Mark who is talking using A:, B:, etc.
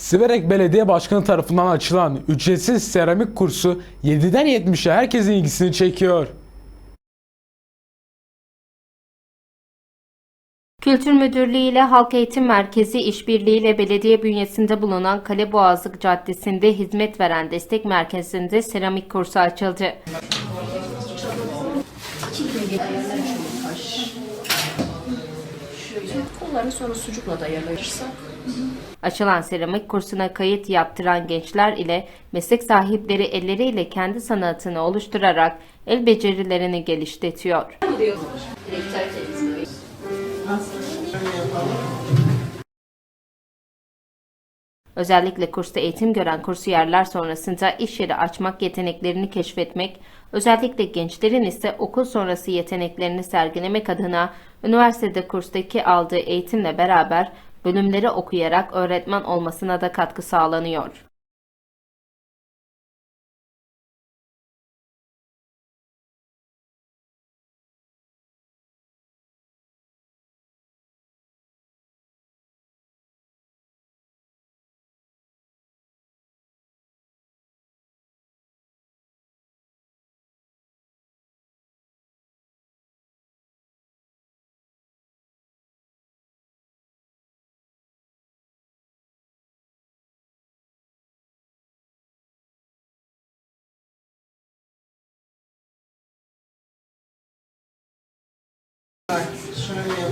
A: Siverek Belediye Başkanı tarafından açılan ücretsiz seramik kursu 7'den 70'e herkesin ilgisini çekiyor.
B: Kültür Müdürlüğü ile Halk Eğitim Merkezi işbirliğiyle belediye bünyesinde bulunan Kaleboğazlık Caddesi'nde hizmet veren destek merkezinde seramik kursu açıldı.
C: Kollarını sonra sucukla da
B: Açılan seramik kursuna kayıt yaptıran gençler ile meslek sahipleri elleriyle kendi sanatını oluşturarak el becerilerini geliştiriyor.
C: direkt
B: Özellikle kursta eğitim gören kursiyerler sonrasında iş yeri açmak yeteneklerini keşfetmek, özellikle gençlerin ise okul sonrası yeteneklerini sergilemek adına üniversitede kurstaki aldığı eğitimle beraber bölümleri okuyarak öğretmen olmasına da katkı sağlanıyor.